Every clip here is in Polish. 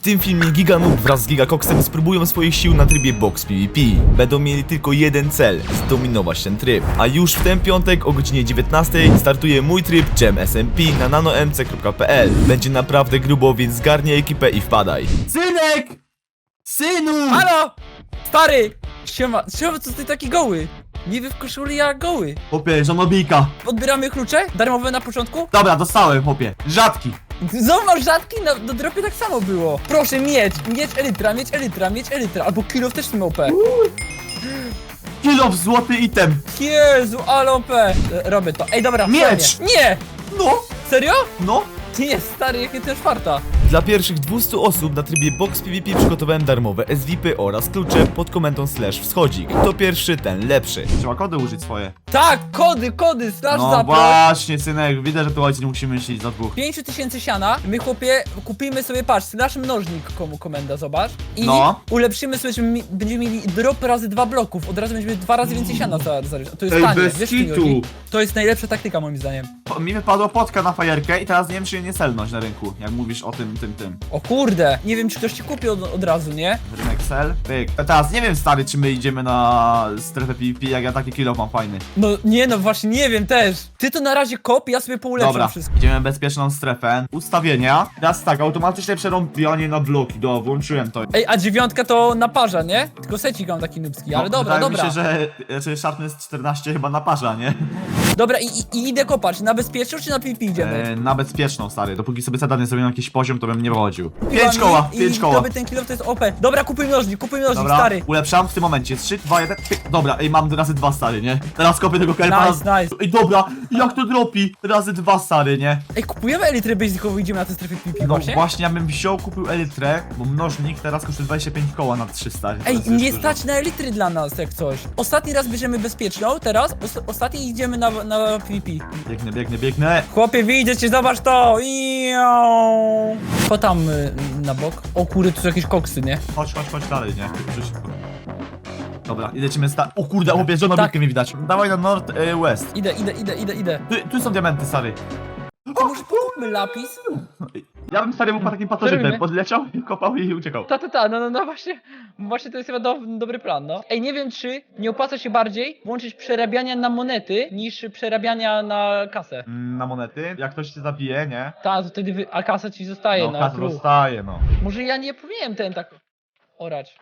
W tym filmie Giganoob wraz z Gigacoxem spróbują swoich sił na trybie Box PvP. Będą mieli tylko jeden cel, zdominować ten tryb. A już w ten piątek o godzinie 19 startuje mój tryb Gem SMP na nanomc.pl. Będzie naprawdę grubo, więc zgarnij ekipę i wpadaj. Synek! Synu! Halo! Stary! Siema, siema, co ty taki goły? Niby w koszuli, ja goły. Chłopie, żonobijka. Odbieramy klucze? Darmowe na początku? Dobra, dostałem, chłopie. Rzadki. Zobacz, rzadki, na, do dropie tak samo było. Proszę, mieć, mieć elytra, mieć elytra, mieć elytra, albo kilof też nie OP. Kilo w złoty item. Jezu, ale OP. E, Robię to. Ej, dobra, Miecz! fajnie. Nie! No, Serio? no. Nie, stary, jakie to czwarta. Dla pierwszych 200 osób na trybie Box PvP przygotowałem darmowe SVP oraz klucze pod komendą slash wschodzik. Kto pierwszy, ten lepszy. Trzeba kody użyć swoje. Tak, kody, kody, slash No zaproś. właśnie, synek. Widzę, że tu ojciec nie musimy myśleć za dwóch. 5000 siana, my chłopie kupimy sobie, patrz, slash mnożnik komu komenda, zobacz. I No. ulepszymy sobie, że mi- będziemy mieli drop razy dwa bloków, od razu będziemy dwa razy więcej siana za, za To jest Ej, tanie, bez wiesz kitu. To jest najlepsza taktyka moim zdaniem. Po- Mi wypadła potka na fajerkę i teraz nie wiem, czy jej nie selność na rynku, jak mówisz o tym, tym, tym. O kurde, nie wiem czy ktoś ci kupi od, od razu, nie? Rynek sel, pyk. A Teraz nie wiem, stary, czy my idziemy na strefę PvP, jak ja taki kilo mam fajny. No nie no, właśnie nie wiem też. Ty to na razie kop, ja sobie poulepszam Dobra, wszystko. idziemy w bezpieczną strefę. Ustawienia. Teraz tak, automatyczne przerąbianie na bloki. Do, włączyłem to. Ej, a dziewiątka to naparza, nie? Tylko secik mam taki nubski, ale No, dobra, wydaje dobra. mi się, że znaczy, Sharpness 14 chyba naparza, nie? Dobra, i, i, i idę kopać. Na bezpieczną czy na PvP idziemy? E, na bezpieczną, stary. Dopóki sobie zadanie zrobię na jakiś poziom, to bym nie wychodził. Pięć koła, i pięć koła. Ten kilo to jest OP. Dobra, kupuj mnożnik, kupuj mnożnik, Dobra, stary. ulepszam w tym momencie. 3, 2, 1, pyk. Dobra, ej, mam razy dwa, stary, nie? Teraz kopię tego kelpa. Nice, nice. Ej, dobra, jak to dropi? Razy dwa, stary, nie? Ej, kupujemy elitry basicową idziemy na tę strefę PvP No właśnie? właśnie, ja bym wziął, kupił elitrę, bo mnożnik teraz kosztuje 25 koła na 3, stary. To Ej, jest już nie dużo. stać na elitry dla nas, jak coś. Ostatni raz bierzemy bezpieczną, teraz, os ostatni idziemy na, na PvP. Biegnę, biegnę, biegnę. Chłopie, widzę cię, zobacz to! Iiii. Co tam y, na bok? O kurde, tu są jakieś koksy, nie? Chodź, chodź, chodź dalej, nie? Szybko. Dobra, i lecimy sta... O kurde, chłopie, żona Tak. tak. mnie widać. Dawaj na North e, West. Idę, idę, idę, idę, idę. Tu, tu są diamenty, stary. To może pokupmy lapis? Ja bym stary był po takim pasożytem. Podleciał, kopał i uciekał. Ta, ta, ta, no, no, no właśnie, właśnie to jest chyba do, dobry plan, no. Ej, nie wiem czy nie opłaca się bardziej włączyć przerabiania na monety niż przerabiania na kasę. Mm, Na monety. Jak ktoś cię zabije, nie? Ta, to wtedy, wy, a kasa ci zostaje No, na kasa true. dostaje, no. Może ja nie powinienem ten tak orać.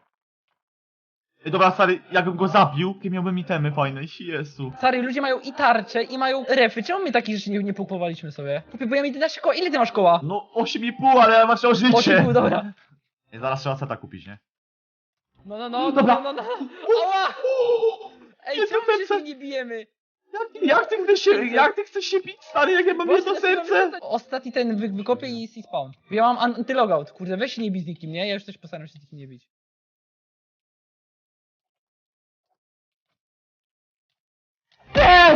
Dobra, stary, jakbym go zabił, to miałbym itemy fajne. Jezu. Stary, ludzie mają i tarcze, i mają refy. Czemu my takich rzeczy nie, nie kupowaliśmy sobie? Kupię, bo ja mam 11 koła. Ile ty masz koła? No 8,5, ale ja masz o życie. 8,5, dobra. Ej, Zaraz trzeba seta kupić, nie? No, no, no, no, Dobra. no, no, no. Ała! Ej, Jedno czemu się z serce. tym nie bijemy? Jak, jak ty chcesz się, jak ty chcesz się bić, stary, jak ja mam jedno Właśnie dlatego serce? Ostatni ten wy, wykopię i i spawn. Ja mam an- antylogout. Kurde, weź się nie bij z nikim, nie? Ja już też postaram się z nikim nie bić.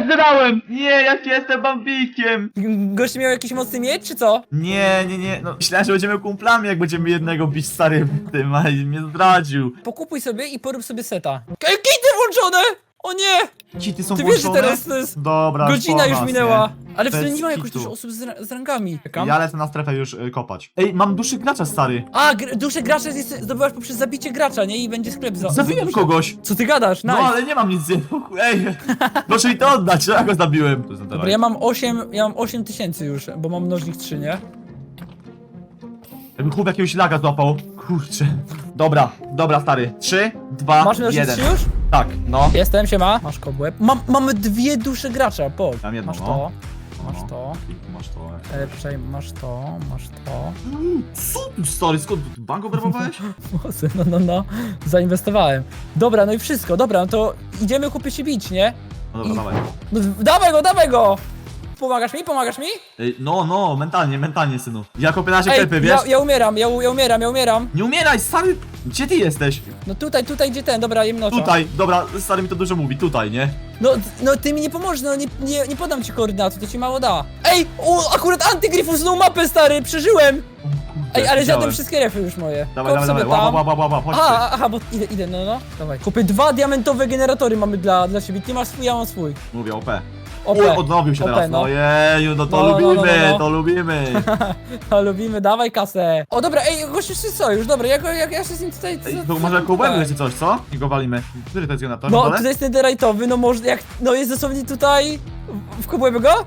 Nie, zdrałem! Nie, jak jestem bambikiem! Gość miał jakiś mocny miecz, czy co? Nie, nie, nie, no myślałem, że będziemy kumplami, jak będziemy jednego bić starym tym, a mnie zdradził. Pokupuj sobie i porób sobie seta. Ej, kity włączone! O nie! Ci ty są Ty wiesz, że włączone? teraz to jest... Dobra, Godzina po już nas, minęła. Ale w sumie nie ma jakoś kitu. dużo osób z, ra- z rangami. Czekam. Ja lecę na strefę już y, kopać. Ej, mam duszy gracza, stary. A, gr- duszę gracza jest, zdobywasz poprzez zabicie gracza, nie? I będzie sklep za... Zabiłem za duszę. kogoś. Co ty gadasz? Nice. No, ale nie mam nic. Ej, proszę mi to oddać, ja go zabiłem. To jest Dobra, ja mam 8, ja mam 8 tysięcy już, bo mam mnożnik 3, nie? Jakby chłop jakiegoś laga złapał. Kurczę. Dobra, dobra, stary. 3, 2, Masz mnożnik 1. 3 już? Tak, no. Jestem, siema. Masz kobłeb. Mam, mamy dwie dusze gracza, po. Mam jedną, Masz no. to, No. masz to. I Masz to. E, przej, masz to, masz to. Co tu, stary, skąd bank obrabowałeś? No, no, no. Zainwestowałem. Dobra, no i wszystko, dobra, no to idziemy chłopie się bić, nie? No dobra, I- dawaj. No, dawaj go, dawaj go! Pomagasz mi, pomagasz mi? Ej, no, no, mentalnie, mentalnie, synu. Ja kopię na razie Ej, klepy, wiesz? ja, ja umieram, ja, ja umieram, ja umieram. Nie umieraj, stary! Gdzie ty jesteś? No tutaj, tutaj, gdzie ten, dobra, jemnocza. Tutaj, dobra, stary mi to dużo mówi, tutaj, nie? No, no ty mi nie pomożesz, no nie, nie, nie podam ci koordynatu, to ci mało da. Ej, o, akurat Antygryf usunął mapę, stary, przeżyłem! Ej, ale widziałem. zjadłem wszystkie refy już moje. Dawaj, Kop dawaj, sobie dawaj, tam. łap, łap, łap, łap, chodź ty. Aha, aha, bo idę, idę, no, no. Dawaj. Kupię dwa diamentowe generatory mamy dla, dla siebie. Ty masz swój, ja mam swój. Mówię, OP. OP. Uj, odnowił się OP, teraz, no. no jeju, no to No, no, no, lubimy, no, no. to lubimy. A lubimy, dawaj kasę. O dobra, ej, gościu się sojusz, dobra, jak, jak ja się z nim tutaj... Ej, co- to może co- kubek czy coś, co? I go walimy. Który to jest generator? No, Dole? tutaj jest netherite'owy, no może, jak, no jest dosłownie tutaj... W- Wkopujemy go?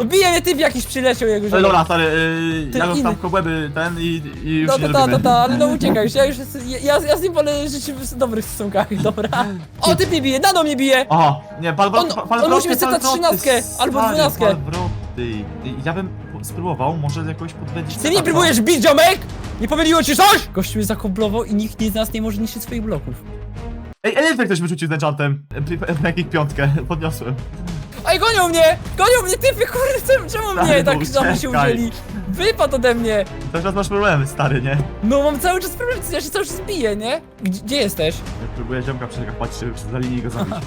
No bije mnie typ jakiś przyleciał jego Ej, żyje. dobra, stary, yy, Ty ja inny. tam kobłęby ten i, i już No to nie ta, to ta, ale no uciekaj już, ja już jest, ja, ja, z nim wolę żyć w dobrych stosunkach, dobra. O, typ mnie bije, nano mnie bije! Aha, nie, pal, pal, On- pal, pal on musi mieć pal 13 albo 12. pal wroty. Ja bym spróbował, może jakoś podwędzić... Ty mnie próbujesz bić, ziomek? Nie pomyliło ci coś? Gościu mnie zakoblował i nikt z nas nie może niszczyć swoich bloków. Ej, elektryk ktoś wyrzucił z enchantem. Jakich piątkę, podniosłem. Ej, gonią mnie! Gonią mnie, typy, kurde, czemu- czemu mnie Stary, tak no za się uciekaj. udzieli? Wypadł ode mnie! Teraz masz problemy, stary, nie? No mam cały czas problem, ja się cały czas biję, nie? Gdzie, gdzie jesteś? Ja próbuję ziomka przekapać, żeby za linii go zabić.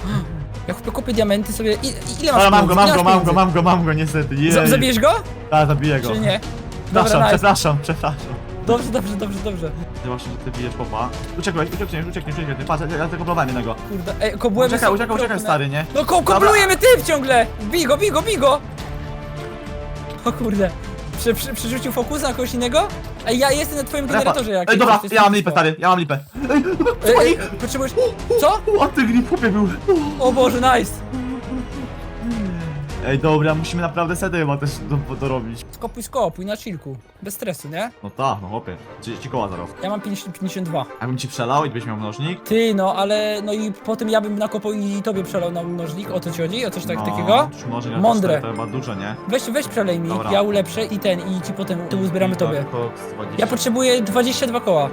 Ja chłopie kopię diamenty sobie, I, i- ile masz Ale mam go, pieniędzy? mam Ile go, masz mam go, pieniędzy? mam go, mam go, niestety. Jej. Zabijesz go? Tak, zabiję go. Czy nie? Przepraszam, Dobra, nice. przepraszam, przepraszam. Dobrze, dobrze, dobrze, dobrze. Ty właśnie, że ty bijesz popa. Uciekłeś, uciekniesz, uciekniesz, uciekniesz. Patrz, ja, ja tego blowałem jednego. Kurde, ej, kobłęby Uciekaj, uciekaj, uciekaj, stary, nie? No ko kopluje mnie typ ciągle! Bij go, bij go, bij go! O kurde. Prze prze przerzucił fokus na kogoś innego? Ej, ja jestem na twoim generatorze jak Ej, dobra, ja mam lipę, stary, ja mam lipę. Ej, ej, potrzebujesz... Co? O, ty grip był. O Boże, nice! Ej, dobra, musimy naprawdę sety chyba też do, dorobić. Skopuj, skopuj, na chillku. Bez stresu, nie? No tak, no chłopie. 30 koła zaraz. Ja mam 50, 52. A bym ci przelał i byś miał mnożnik? Ty, no, ale... No i potem ja bym nakopał i tobie przelał na mnożnik. O to ci chodzi? O coś tak, no, takiego? już Mądre. To chyba dużo, nie? Weź, weź przelej mi, Dobra. ja ulepszę i ten, i ci potem tu uzbieramy Tak, tobie. to z 20. Ja potrzebuję 22 koła.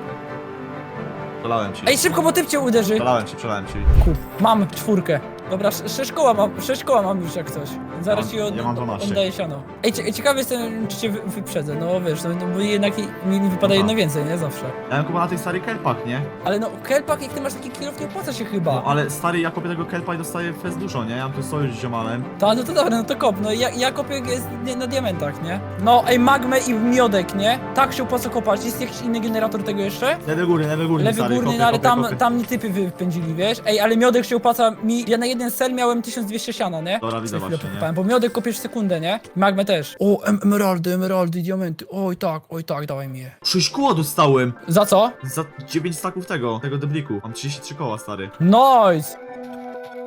Przelałem ci. Ej, szybko, bo typ cię uderzy. Przelałem ci, przelałem ci. Kup. Mam czwórkę. Dobra, sz- sześć koła mam, sześć koła mam już jak coś. Zaraz ci od, ja mam 12. oddaję siano. Ej, cie, ciekawy jestem, czy cię wy, wyprzedzę. No wiesz, no, no bo jednak i- mi, wypada jedno więcej, nie? Zawsze. Ja mam chyba na tej starej kelpach, nie? Ale no, kelpak, jak ty masz taki nie opłaca się chyba. No ale stary, ja kopię tego kelpa i dostaję fest dużo, nie? Ja mam tu sojusz z ziomalem. Ta, no to dobra, no to kop. No ja, ja kopię jest nie, na diamentach, nie? No, ej, magmę i miodek, nie? Tak się opłaca kopać. Jest jakiś inny generator tego jeszcze? Lewy górny, lewy górny, Lewy stary, górny, kopię, no ale kopię, tam, kopię. tam mi typy wypędzili, wiesz? Ej, ale miodek się opłaca mi. Ja na jeden sel miałem 1200 siana, nie? Dobra, widzę chwilę właśnie, nie? pokopałem, Bo miodek kopiesz w sekundę, nie? Magmę też. O, em emeraldy, emeraldy, diamenty. Oj tak, oj tak, dawaj mi je. 6 koła dostałem! Za co? Za 9 staków tego, tego debliku. Mam 33 koła, stary. Nice!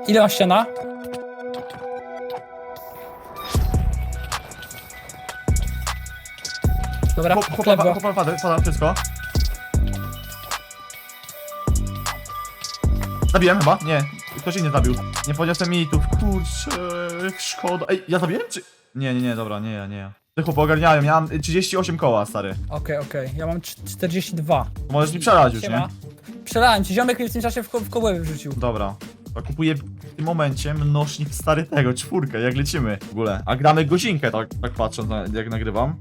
Ile masz siana? Dobra, Chłop- chleb Chłopa, go. chłopa, pada, pada wszystko. Zabiłem chyba? Nie. Ktoś inny zabił. Nie podniosłem mitów. Kurczę, szkoda. Ej, ja zabiłem czy... Nie, nie, nie, dobra, nie ja, nie ja. Te chłopy ogarniają, ja mam 38 koła, stary. Okej, okej, ja mam cz- 42. Możesz mi przelać już, Siema. nie? Przelałem ci, ziomek mnie w tym czasie w, ko w kołę wrzucił. Dobra. To kupuję w tym momencie mnożnik stary tego, czwórkę, jak lecimy w ogóle. A gramy godzinkę, tak, tak patrząc na, jak nagrywam.